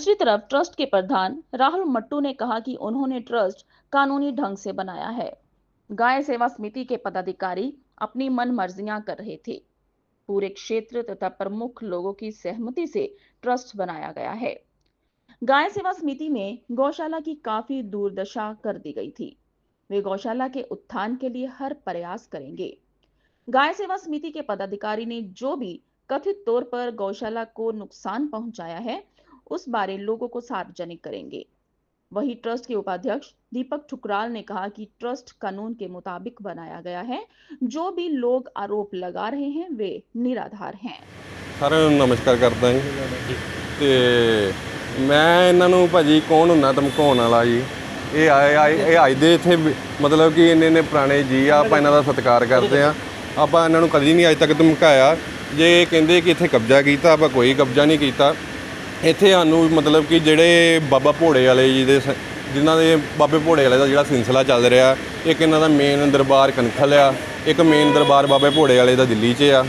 दूसरी तरफ़ ट्रस्ट के प्रधान राहुल मट्टू ने कहा कि उन्होंने ट्रस्ट कानूनी ढंग से बनाया है। गाय सेवा समिति के पदाधिकारी अपनी मन मर्जियाँ कर रहे थे। पूरे क्षेत्र तथा प्रमुख लोगों की सहमति से ट्रस्ट बनाया गया है। गाय सेवा समिति में गौशाला की काफ़ी दुर्दशा कर दी गई थी। वे गौशाला के उत्थान के लिए हर प्रयास करेंगे। गाय सेवा समिति के पदाधिकारी ने जो भी कथित तौर पर गौशाला को नुकसान पहुँचाया है उस बारे लोगों को सार्वजनिक करेंगे वही ट्रस्ट के उपाध्यक्ष दीपक ठुकराल ने कहा कि ट्रस्ट कानून के मुताबिक बनाया गया है जो भी लोग आरोप लगा रहे हैं वे निराधार हैं ਸਾਰਿਆਂ ਨੂੰ ਨਮਸਕਾਰ ਕਰਦਾ ਜੀ ਤੇ ਮੈਂ ਇਹਨਾਂ ਨੂੰ ਭਾਜੀ ਕੌਣ ਹੁੰਨਾ ਧਮਕਾਉਣ ਵਾਲਾ ਜੀ ਇਹ ਆਏ ਆਏ ਇਹ ਅੱਜ ਦੇ ਇੱਥੇ ਵੀ- ਮਤਲਬ ਕਿ ਇੰਨੇ ਇੰਨੇ ਪੁਰਾਣੇ ਜੀ ਆ ਆਪਾਂ ਇਹਨਾਂ ਦਾ ਸਤਿਕਾਰ ਕਰਦੇ ਆ ਆਪਾਂ ਇਹਨਾਂ ਨੂੰ ਕਦੀ ਨਹੀਂ ਅੱਜ ਤੱਕ ਧਮਕਾਇਆ ਜੇ ਇਹ ਕਹਿੰਦੇ ਕਿ ਇੱਥੇ ਕਬਜ਼ਾ ਕੀਤਾ ਆਪਾਂ ਕੋਈ ਕਬਜ਼ਾ ਨਹੀਂ ਕੀਤਾ ਇੱਥੇ ਸਾਨੂੰ ਮਤਲਬ ਕਿ ਜਿਹੜੇ ਬਾਬਾ ਭੋੜੇ ਵਾਲੇ ਜੀ ਦੇ ਸ- ਜਿਨ੍ਹਾਂ ਦੇ ਬਾਬੇ ਭੋੜੇ ਵਾਲੇ ਦਾ ਜਿਹੜਾ ਸਿਲਸਿਲਾ ਚੱਲ ਰਿਹਾ, ਇੱਕ ਇਹਨਾਂ ਦਾ ਮੇਨ ਦਰਬਾਰ ਕਨਖਲ ਆ, ਇੱਕ ਮੇਨ ਦਰਬਾਰ ਬਾਬੇ ਭੋੜੇ ਵਾਲੇ ਦਾ ਦਿੱਲੀ 'ਚ ਆ।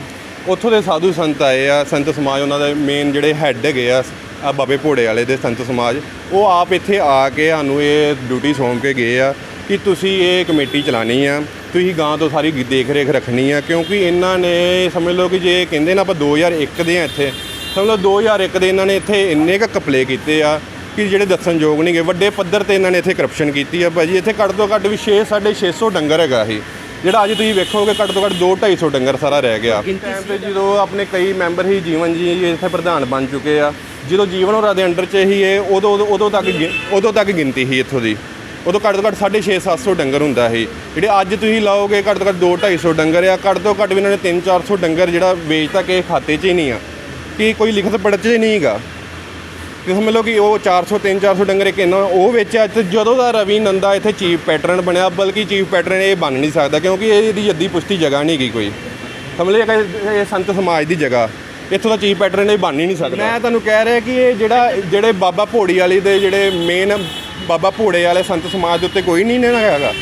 ਉੱਥੋਂ ਦੇ ਸਾਧੂ ਸੰਤ ਆਏ ਆ, ਸੰਤ ਸਮਾਜ ਉਹਨਾਂ ਦੇ ਮੇਨ ਜਿਹੜੇ ਹੈੱਡ ਹੈਗੇ ਆ ਆ ਬਾਬੇ ਭੋੜੇ ਵਾਲੇ ਦੇ ਸੰਤ ਸਮਾਜ, ਉਹ ਆਪ ਇੱਥੇ ਆ ਕੇ ਸਾਨੂੰ ਇਹ ਡਿਊਟੀ ਸੌਂਪ ਕੇ ਗਏ ਆ ਕਿ ਤੁਸੀਂ ਇਹ ਕਮੇਟੀ ਚਲਾਣੀ ਆ, ਤੁਸੀਂ ਗਾਂ ਤੋਂ ਸਾਰੀ ਦੇਖ ਰੇਖ ਰੱਖਣੀ ਆ, ਕਿਉਂਕਿ ਇਹਨਾਂ ਨੇ ਸਮਝ ਲਓ ਕਿ ਜੇ ਕਹਿੰਦੇ ਨਾ ਆਪਾਂ 2001 ਦੇ ਆ ਇੱਥੇ ਸਮਝ ਲਓ 2001 ਦੇ ਇਹਨਾਂ ਨੇ ਇੱਥੇ ਇੰਨੇ ਕੁ ਕਪਲੇ ਕੀਤੇ ਆ ਕਿ ਜਿਹੜੇ ਦੱਸਣਯੋਗ ਨਹੀਂਗੇ ਵੱਡੇ ਪੱਧਰ ਤੇ ਇਹਨਾਂ ਨੇ ਇੱਥੇ ਕਰਪਸ਼ਨ ਕੀਤੀ ਆ। ਭਾਜੀ, ਇੱਥੇ ਘੱਟ ਤੋਂ ਘੱਟ ਵੀ 6 650 ਡੰਗਰ ਹੈਗਾ ਇਹ। ਜਿਹੜਾ ਅੱਜ ਤੁਸੀਂ ਵੇਖੋਗੇ, ਘੱਟ ਤੋਂ ਘੱਟ 2 250 ਡੰਗਰ ਸਾਰਾ ਰਹਿ ਗਿਆ। ਟਾਈਮ ਤੇ ਜਦੋਂ ਆਪਣੇ ਕਈ ਮੈਂਬਰ ਹੀ ਜੀਵਨ ਜੀ ਇੱਥੇ ਪ੍ਰਧਾਨ ਬਣ ਚੁੱਕੇ ਆ, ਜਦੋਂ ਜੀਵਨ ਹੋਰਾਂ ਦੇ ਅੰਡਰ 'ਚ ਹੀ ਇਹ ਉਦੋਂ ਉਦੋਂ- ਤੱਕ ਗਿ- ਉਦੋਂ ਤੱਕ ਗਿਣਤੀ ਸੀ ਇੱਥੋਂ ਦੀ। ਉਦੋਂ ਘੱਟ ਤੋਂ ਘੱਟ 6.5 700 ਡੰਗਰ ਹੁੰਦਾ ਸੀ। ਜਿਹੜੇ ਅੱਜ ਤੁਸੀਂ ਲਾਓਗੇ, ਘੱਟ ਤੋਂ ਘੱਟ 2 250 ਡੰਗਰ ਆ। ਘੱਟ ਤੋਂ ਘੱਟ ਵੀ ਇਹਨਾਂ ਨੇ 3 400 ਡੰਗਰ ਜਿਹੜਾ ਵੇਚ ਤੱਕ ਇਹ ਖਾਤੇ 'ਚ ਹੀ ਨਹੀਂ ਆ। ਕਿ ਕੋਈ ਲਿਖਤ ਪੜਤ 'ਚ ਹੀ ਨਹੀਂ ਹੈਗਾ ਕਿ ਸਮਝ ਲਓ ਕਿ ਉਹ 400 3 400 ਡੰਗਰ ਇੱਕ ਇਹਨਾਂ ਉਹ ਵੇਚਿਆ ਤੇ ਜਦੋਂ ਦਾ ਰਵੀ ਨੰਦਾ ਇੱਥੇ ਚੀਫ ਪੈਟਰਨ ਬਣਿਆ, ਬਲਕਿ ਚੀਫ ਪੈਟਰਨ ਇਹ ਬਣ ਨਹੀਂ ਸਕਦਾ, ਕਿਉਂਕਿ ਇਹਦੀ ਜੱਦੀ ਪੁਸ਼ਤੀ ਜਗ੍ਹਾ ਨਹੀਂ ਗਈ ਕੋਈ। ਸਮਝ ਲਓ ਇਹ ਸੰਤ ਸਮਾਜ ਦੀ ਜਗ੍ਹਾ। ਇੱਥੋਂ ਦਾ ਚੀਫ ਪੈਟਰਨ ਇਹ ਬਣ ਹੀ ਨਹੀਂ ਸਕਦਾ। ਮੈਂ ਤੁਹਾਨੂੰ ਕਹਿ ਰਿਹਾ ਕਿ ਇਹ ਜਿਹੜਾ, ਜਿਹੜੇ ਬਾਬਾ ਭੋੜੀ ਵਾਲੀ ਦੇ ਜਿਹੜੇ ਮੇਨ ਬਾਬਾ ਭੋੜੇ ਵਾਲੇ ਸੰਤ ਸਮਾਜ ਦੇ ਉੱਤੇ ਕੋਈ ਨਹੀਂ ਨਾ ਹੈਗਾ।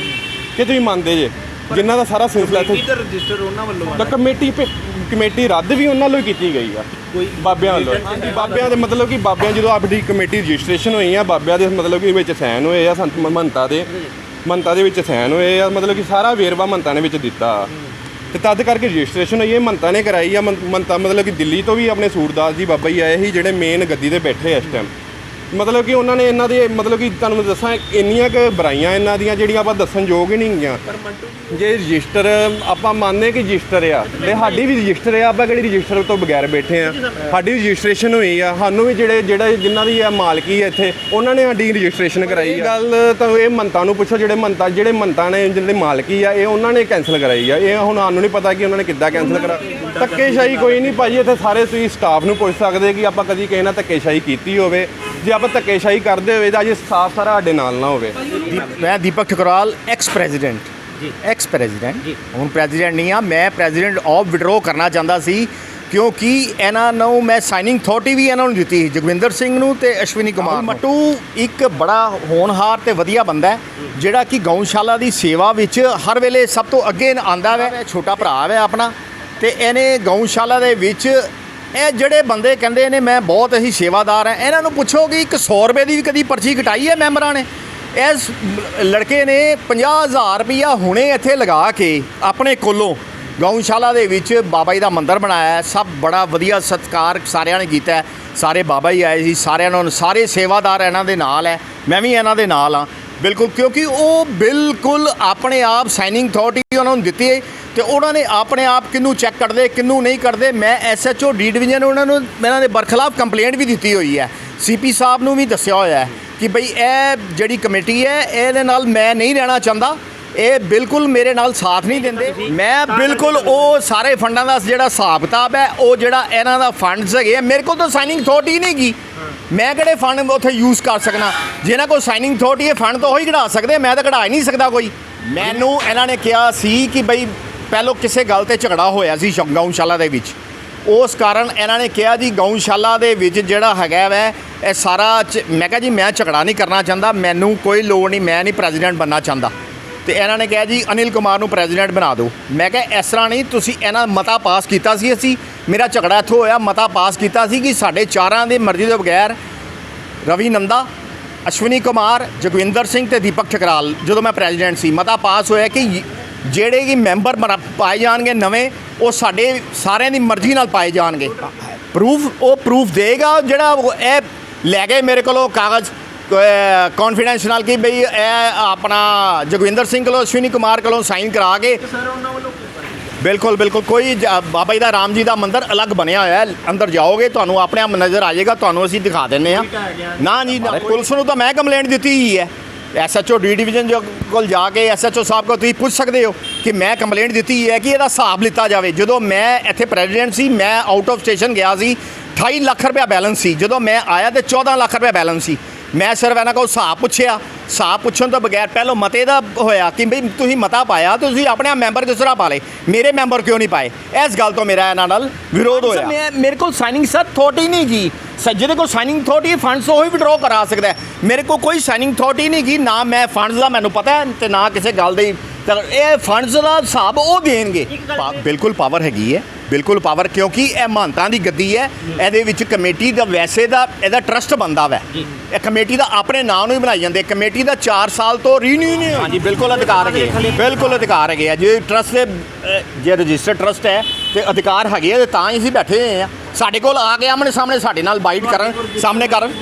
ਕਿ ਤੁਸੀਂ ਮੰਨਦੇ ਜੇ? ਜਿਨ੍ਹਾਂ ਦਾ ਸਾਰਾ ਸਿਲਸਿਲਾ ਇੱਥੇ ਕਿਧਰ ਰਜਿਸਟਰ ਉਹਨਾਂ ਵੱਲੋਂ ਤਾਂ ਕਮੇਟੀ ਪੇ- ਕਮੇਟੀ ਰੱਦ ਵੀ ਉਹਨਾਂ ਵੱਲੋਂ ਹੀ ਕੀਤੀ ਗਈ ਆ। ਕੋਈ ਬਾਬਿਆਂ ਵੱਲੋਂ। ਬਾਬਿਆਂ ਦੇ ਮਤਲਬ ਕਿ ਬਾਬਿਆਂ ਜਦੋਂ ਆਪਣੀ ਕਮੇਟੀ ਰਜਿਸਟ੍ਰੇਸ਼ਨ ਹੋਈ ਆ ਬਾਬਿਆਂ ਦੇ ਮਤਲਬ ਕਿ ਵਿੱਚ ਸਾਈਨ ਹੋਏ ਆ ਸੰਤ ਮੰਤਾ ਦੇ ਮੰਤਾ ਦੇ ਵਿੱਚ ਸਾਈਨ ਹੋਏ ਆ ਮਤਲਬ ਕਿ ਸਾਰਾ ਵੇਰਵਾ ਮੰਤਾ ਨੇ ਵਿੱਚ ਦਿੱਤਾ। ਤੇ ਤਦ ਕਰਕੇ ਰਜਿਸਟ੍ਰੇਸ਼ਨ ਹੋਈ ਹੈ ਮੰਤਾ ਨੇ ਕਰਾਈ ਆ ਮੰ- ਮੰਤਾ ਮਤਲਬ ਕਿ ਦਿੱਲੀ ਤੋਂ ਵੀ ਆਪਣੇ ਸੂਰਦਾਸ ਜੀ ਬਾਬਾ ਜੀ ਆਏ ਸੀ ਜਿਹੜੇ ਮੇਨ ਗੱਦੀ ਤੇ ਬੈਠੇ ਆ ਇਸ ਟਾਈਮ ਮਤਲਬ ਕਿ ਉਹਨਾਂ ਨੇ ਇਹਨਾਂ ਦੇ ਮਤਲਬ ਕਿ ਤੁਹਾਨੂੰ ਮੈਂ ਦੱਸਾਂ ਇੰਨੀਆਂ ਕੁ ਬੁਰਾਈਆਂ ਇਹਨਾਂ ਦੀਆਂ ਜਿਹੜੀਆਂ ਆਪਾਂ ਦੱਸਣ ਯੋਗ ਹੀ ਨਹੀਂ ਗੀਆਂ। ਜੇ ਰਜਿਸਟਰ ਆਪਾਂ ਮੰਨਦੇ ਕਿ ਰਜਿਸਟਰ ਆ ਤੇ ਸਾਡੀ ਵੀ ਰਜਿਸਟਰ ਆ ਆਪਾਂ ਕਿਹੜੀ ਰਜਿਸਟਰ ਤੋਂ ਬਗੈਰ ਬੈਠੇ ਆ। ਸਾਡੀ ਰਜਿਸਟ੍ਰੇਸ਼ਨ ਹੋਈ ਆ ਸਾਨੂੰ ਵੀ ਜਿਹੜੇ ਜਿਹੜਾ ਜਿਨ੍ਹਾਂ ਦੀ ਆ ਮਾਲਕੀ ਆ ਇੱਥੇ ਉਹਨਾਂ ਨੇ ਸਾਡੀ ਰਜਿਸਟ੍ਰੇਸ਼ਨ ਕਰਾਈ ਆ। ਗੱਲ ਤਾਂ ਇਹ ਮੰਤਾਂ ਨੂੰ ਪੁੱਛੋ ਜਿਹੜੇ ਮੰਤਾਂ ਜਿਹੜੇ ਮੰਤਾਂ ਨੇ ਜਿਹੜੇ ਮਾਲਕੀ ਆ ਇਹ ਉਹਨਾਂ ਨੇ ਕੈਨਸਲ ਕਰਾਈ ਆ। ਇਹ ਹੁਣ ਸਾਨੂੰ ਨਹੀਂ ਪਤਾ ਕਿ ਉਹਨਾਂ ਨੇ ਕਿੱਦਾਂ ਕੈਨਸਲ ਕਰਾ ਧੱਕੇਸ਼ਾਹੀ ਕੋਈ ਨਹੀਂ ਭਾਜੀ ਇੱਥੇ ਸਾਰੇ ਤੁਸੀਂ ਸਟਾਫ ਨੂੰ ਪੁੱਛ ਸਕਦੇ ਕਿ ਆਪਾਂ ਕਦੀ ਕਿਸੇ ਨਾਲ ਧੱਕੇਸ਼ਾਹੀ ਕੀਤੀ ਹੋਵੇ। ਜੇ ਆਪਾਂ ਧੱਕੇਸ਼ਾਹੀ ਕਰਦੇ ਹੋਵੇ ਤਾਂ ਅੱਜ ਸਟਾਫ ਸਾਰਾ ਸਾਡੇ ਨਾਲ ਨਾ ਹੋਵੇ ਮੈਂ Deepak Thukral ex president ji. Ex president. ਹੁਣ ਪ੍ਰੈਜ਼ੀਡੈਂਟ ਨਹੀਂ ਆ ਮੈਂ ਪ੍ਰੈਜ਼ੀਡੈਂਟ ਆਫ ਵਿਡਰੋ ਕਰਨਾ ਚਾਹੁੰਦਾ ਸੀ ਕਿਉਂਕਿ ਇਹਨਾਂ ਨੂੰ ਮੈਂ ਸਾਈਨਿੰਗ ਅਥਾਰਟੀ ਵੀ ਇਹਨਾਂ ਨੂੰ ਦਿੱਤੀ ਸੀ ਜਗਵਿੰਦਰ ਸਿੰਘ ਨੂੰ ਤੇ ਅਸ਼ਵਨੀ ਕੁਮਾਰ ਮਟੂ ਇੱਕ ਬੜਾ ਹੋਣਹਾਰ ਤੇ ਵਧੀਆ ਬੰਦਾ ਹੈ ਜਿਹੜਾ ਕਿ ਗਊਸ਼ਾਲਾ ਦੀ ਸੇਵਾ ਵਿੱਚ ਹਰ ਵੇਲੇ ਸਭ ਤੋਂ ਅੱਗੇ ਆਂਦਾ ਹੈ ਛੋਟਾ ਭਰਾ ਹੈ ਆਪਣਾ ਤੇ ਇਹਨੇ ਗਊਸ਼ਾਲਾ ਦੇ ਵਿੱਚ ਇਹ ਜਿਹੜੇ ਬੰਦੇ ਕਹਿੰਦੇ ਨੇ ਮੈਂ ਬਹੁਤ ਅਸੀਂ ਸੇਵਾਦਾਰ ਹਾਂ, ਇਹਨਾਂ ਨੂੰ ਪੁੱਛੋ ਕਿ ਇੱਕ 100 ਰੁਪਏ ਦੀ ਵੀ ਕਦੀ ਪਰਚੀ ਕਟਾਈ ਹੈ ਮੈਂਬਰਾਂ ਨੇ? ਇਸ ਲੜਕੇ ਨੇ 50000 ਰੁਪਇਆ ਹੁਣੇ ਇੱਥੇ ਲਗਾ ਕੇ ਆਪਣੇ ਕੋਲੋਂ ਗਊਸ਼ਾਲਾ ਦੇ ਵਿੱਚ ਬਾਬਾ ਜੀ ਦਾ ਮੰਦਿਰ ਬਣਾਇਆ ਸਭ ਬੜਾ ਵਧੀਆ ਸਤਿਕਾਰ ਸਾਰਿਆਂ ਨੇ ਕੀਤਾ ਸਾਰੇ ਬਾਬਾ ਜੀ ਆਏ ਸੀ, ਸਾਰਿਆਂ ਨੂੰ, ਸਾਰੇ ਸੇਵਾਦਾਰ ਇਹਨਾਂ ਦੇ ਨਾਲ ਹੈ। ਮੈਂ ਵੀ ਇਹਨਾਂ ਦੇ ਨਾਲ ਹਾਂ। ਬਿਲਕੁਲ, ਕਿਉਂਕਿ ਉਹ ਬਿਲਕੁਲ ਆਪਣੇ ਆਪ ਸਾਈਨਿੰਗ ਅਥਾਰਟੀ ਉਹਨਾਂ ਨੂੰ ਦਿੱਤੀ ਹੈ। ਤੇ ਉਹਨਾਂ ਨੇ ਆਪਣੇ ਆਪ ਕਿਹਨੂੰ ਚੈੱਕ ਕਰਦੇ ਕਿਹਨੂੰ ਨਹੀਂ ਕਰਦੇ ਮੈਂ ਐਸਐਚਓ ਡੀ ਡਿਵੀਜ਼ਨ ਉਹਨਾਂ ਨੂੰ ਇਹਨਾਂ ਦੇ ਬਰਖਲਾਫ ਕੰਪਲੇਂਟ ਵੀ ਦਿੱਤੀ ਹੋਈ ਹੈ। ਸੀਪੀ ਸਾਹਿਬ ਨੂੰ ਵੀ ਦੱਸਿਆ ਹੋਇਆ ਹੈ ਕਿ ਭਈ ਇਹ ਜਿਹੜੀ ਕਮੇਟੀ ਹੈ ਇਹਦੇ ਨਾਲ ਮੈਂ ਨਹੀਂ ਰਹਿਣਾ ਚਾਹੁੰਦਾ। ਇਹ ਬਿਲਕੁਲ ਮੇਰੇ ਨਾਲ ਸਾਥ ਨਹੀਂ ਦਿੰਦੇ। ਮੈਂ ਬਿਲਕੁਲ ਉਹ ਸਾਰੇ ਫੰਡਾਂ ਦਾ ਜਿਹੜਾ ਹਿਸਾਬ ਕਿਤਾਬ ਹੈ ਉਹ ਜਿਹੜਾ ਇਹਨਾਂ ਦਾ ਫੰਡਸ ਹੈਗੇ ਆ ਮੇਰੇ ਕੋਲ ਤਾਂ ਸਾਈਨਿੰਗ ਅਥਾਰਟੀ ਨਹੀਂ ਗਈ ਮੈਂ ਕਿਹੜੇ ਫੰਡ ਉੱਥੇ ਯੂਜ਼ ਕਰ ਸਕਣਾ ਜਿਹਨਾਂ ਕੋਲ ਸਾਈਨਿੰਗ ਅਥਾਰਟੀ ਹੈ ਫੰਡ ਤਾਂ ਉਹੀ ਕਢਾ ਸਕਦੇ ਮੈਂ ਤਾਂ ਕਢਾ ਹੀ ਨਹੀਂ ਸਕਦਾ ਕੋਈ। ਮੈਨੂੰ ਇਹਨਾਂ ਨੇ ਕਿਹਾ ਸੀ ਕਿ ਬਈ ਪਹਿਲੋਂ ਕਿਸੇ ਗੱਲ ਤੇ ਝਗੜਾ ਹੋਇਆ ਸੀ ਸ਼- ਗਊਸ਼ਾਲਾ ਦੇ ਵਿੱਚ। ਉਸ ਕਾਰਨ ਇਹਨਾਂ ਨੇ ਕਿਹਾ ਜੀ, ਗਊਸ਼ਾਲਾ ਦੇ ਵਿੱਚ ਜਿਹੜਾ ਹੈਗਾ ਵੈ, ਇਹ ਸਾਰਾ ਚ- ਮੈਂ ਕਿਹਾ ਜੀ, ਮੈਂ ਝਗੜਾ ਨਹੀਂ ਕਰਨਾ ਚਾਹੁੰਦਾ, ਮੈਨੂੰ ਕੋਈ ਲੋੜ ਨਹੀਂ, ਮੈਂ ਨਹੀਂ ਪ੍ਰੈਜ਼ੀਡੈਂਟ ਬਣਨਾ ਚਾਹੁੰਦਾ। ਤੇ ਇਹਨਾਂ ਨੇ ਕਿਹਾ ਜੀ, ਅਨਿਲ ਕੁਮਾਰ ਨੂੰ ਪ੍ਰੈਜ਼ੀਡੈਂਟ ਬਣਾ ਦਿਓ। ਮੈਂ ਕਿਹਾ, ਇਸ ਤਰ੍ਹਾਂ ਨਹੀਂ, ਤੁਸੀਂ ਇਹਨਾਂ ਮਤਾ ਪਾਸ ਕੀਤਾ ਸੀ ਅਸੀਂ, ਮੇਰਾ ਝਗੜਾ ਇੱਥੋਂ ਹੋਇਆ, ਮਤਾ ਪਾਸ ਕੀਤਾ ਸੀ ਕਿ ਸਾਡੇ ਚਾਰਾਂ ਦੀ ਮਰਜ਼ੀ ਦੇ ਬਗੈਰ ਰਵੀ ਨੰਦਾ, ਅਸ਼ਵਨੀ ਕੁਮਾਰ, ਜਗਵਿੰਦਰ ਸਿੰਘ ਤੇ ਦੀਪਕ ਠਕਰਾਲ, ਜਦੋਂ ਮੈਂ ਪ੍ਰੈਜ਼ੀਡੈਂਟ ਸੀ, ਮਤਾ ਪਾਸ ਹੋਇਆ ਕਿ ਜਿਹੜੇ ਕਿ ਮੈਂਬਰ ਪਾਏ ਜਾਣਗੇ ਨਵੇਂ ਉਹ ਸਾਡੇ ਸਾਰਿਆਂ ਦੀ ਮਰਜ਼ੀ ਨਾਲ ਪਾਏ ਜਾਣਗੇ। ਪ੍ਰੂਫ ਉਹ ਪ੍ਰੂਫ ਦੇਗਾ ਜਿਹੜਾ ਇਹ ਲੈ ਗਏ ਮੇਰੇ ਕੋਲੋਂ ਕਾਗਜ਼ ਕੌਨਫੀਡੈਂਸ ਨਾਲ ਕਿ ਬਈ ਇਹ ਆਪਣਾ ਜਗਵਿੰਦਰ ਸਿੰਘ ਕੋਲੋਂ ਅਸ਼ਵਨੀ ਕੁਮਾਰ ਕੋਲੋਂ ਸਾਈਨ ਕਰਾ ਕੇ। ਬਿਲਕੁਲ ਬਿਲਕੁਲ ਕੋਈ ਬਾਬਾ ਜੀ ਦਾ ਰਾਮ ਜੀ ਦਾ ਮੰਦਿਰ ਅਲੱਗ ਬਣਿਆ ਹੋਇਆ ਹੈ। ਅੰਦਰ ਜਾਓਗੇ ਤੁਹਾਨੂੰ ਆਪਣੇ ਆਪ ਨਜ਼ਰ ਆ ਜਾਏਗਾ ਤੁਹਾਨੂੰ ਅਸੀਂ ਦਿਖਾ ਦਿੰਨੇ ਆ ਨਾ ਜੀ ਪੁਲਿਸ ਨੂੰ ਤਾਂ ਮੈਂ ਕੰਪਲੇਂਟ ਦਿੱਤੀ ਹੀ ਹੈ। ਐਸਐਚਓ ਡੀ ਡਿਵੀਜ਼ਨ ਜੋ ਕੋਲ ਜਾ ਕੇ ਐਸਐਚਓ ਸਾਹਿਬ ਕੋਲ ਤੁਸੀਂ ਪੁੱਛ ਸਕਦੇ ਹੋ ਕਿ ਮੈਂ ਕੰਪਲੇਂਟ ਦਿੱਤੀ ਹੈ ਕਿ ਇਹਦਾ ਹਿਸਾਬ ਲਿੱਤਾ ਜਾਵੇ। ਜਦੋਂ ਮੈਂ ਇੱਥੇ ਪ੍ਰੈਜ਼ੀਡੈਂਟ ਸੀ, ਮੈਂ ਆਊਟ ਆਫ ਸਟੇਸ਼ਨ ਗਿਆ ਸੀ 28 ਲੱਖ ਰੁਪਇਆ ਬੈਲੈਂਸ ਸੀ। ਜਦੋਂ ਮੈਂ ਆਇਆ ਤੇ 14 ਲੱਖ ਰੁਪਇਆ ਬੈਲੈਂਸ ਸੀ। ਮੈਂ ਸਿਰਫ ਇਹਨਾਂ ਕੋਲ ਹਿਸਾਬ ਪੁੱਛਿਆ। ਹਿਸਾਬ ਪੁੱਛਣ ਤੋਂ ਬਗੈਰ ਪਹਿਲਾਂ ਮਤੇ ਦਾ ਹੋਇਆ ਕਿ ਬਈ ਤੁਸੀਂ ਮਤਾ ਪਾਇਆ ਤੁਸੀਂ ਆਪਣੇ ਆਪ ਮੈਂਬਰ ਕਿਸ ਤਰ੍ਹਾਂ ਪਾ ਲਏ? ਮੇਰੇ ਮੈਂਬਰ ਕਿਉਂ ਨਹੀਂ ਪਾਏ? ਇਸ ਗੱਲ ਤੋਂ ਮੇਰਾ ਇਹਨਾਂ ਨਾਲ ਵਿਰੋਧ ਹੋਇਆ। ਮੈਂ ਮੇਰੇ ਕੋਲ ਸਾਈਨਿੰਗ ਸਰ ਥੋਟੀ ਨਹੀਂ ਗਈ ਜਿਹਦੇ ਕੋਲ ਸਾਈਨਿੰਗ ਥੋਟੀ ਫੰਡਸ ਉਹ ਹੀ ਵਿਡਰਾਅ ਕਰਾ ਸਕਦਾ। ਮੇਰੇ ਕੋਲ ਕੋਈ ਸਾਈਨਿੰਗ ਥੋਟੀ ਨਹੀਂ ਗਈ ਨਾ ਮੈਂ ਫੰਡਸ ਦਾ ਮੈਨੂੰ ਪਤਾ ਹੈ ਤੇ ਨਾ ਕਿਸੇ ਗੱਲ ਦੀ। ਇਹ ਫੰਡਸ ਦਾ ਹਿਸਾਬ ਉਹ ਦੇਣਗੇ। ਪਾ- ਬਿਲਕੁਲ ਪਾਵਰ ਹੈਗੀ ਹੈ। ਬਿਲਕੁਲ ਪਾਵਰ ਕਿਉਂਕਿ ਇਹ ਮਹੰਤਾਂ ਦੀ ਗੱਦੀ ਹੈ। ਇਹਦੇ ਵਿੱਚ ਕਮੇਟੀ ਦਾ ਵੈਸੇ ਦਾ ਇਹਦਾ ਟਰਸਟ ਬੰਦਾ ਵੈ। ਇਹ ਕਮੇਟੀ ਦਾ ਆਪਣੇ ਨਾਂ ਨੂੰ ਹੀ ਬਣਾਈ ਜਾਂਦੇ। ਕਮੇਟੀ ਦਾ 4 ਸਾਲ ਤੋਂ ਰੀਨਿਊ ਨਹੀਂ। ਹਾਂਜੀ ਬਿਲਕੁਲ ਅਧਿਕਾਰ ਹੈਗੇ। ਬਿਲਕੁਲ ਅਧਿਕਾਰ ਹੈਗੇ ਆ। ਜੇ ਟਰਸਟ ਦੇ ਜੇ ਰਜਿਸਟਰਡ ਟਰਸਟ ਹੈ ਤੇ ਅਧਿਕਾਰ ਹੈਗੇ ਆ ਤੇ ਤਾਂ ਹੀ ਅਸੀਂ ਬੈਠੇ ਹੋਏ ਆ। ਸਾਡੇ ਕੋਲ ਆ ਕੇ ਆਮਣੇ ਸਾਹਮਣੇ ਸਾਡੇ ਨਾਲ ਬਾਈਟ ਕਰਨ ਸਾਹਮਣੇ ਕਰਨ।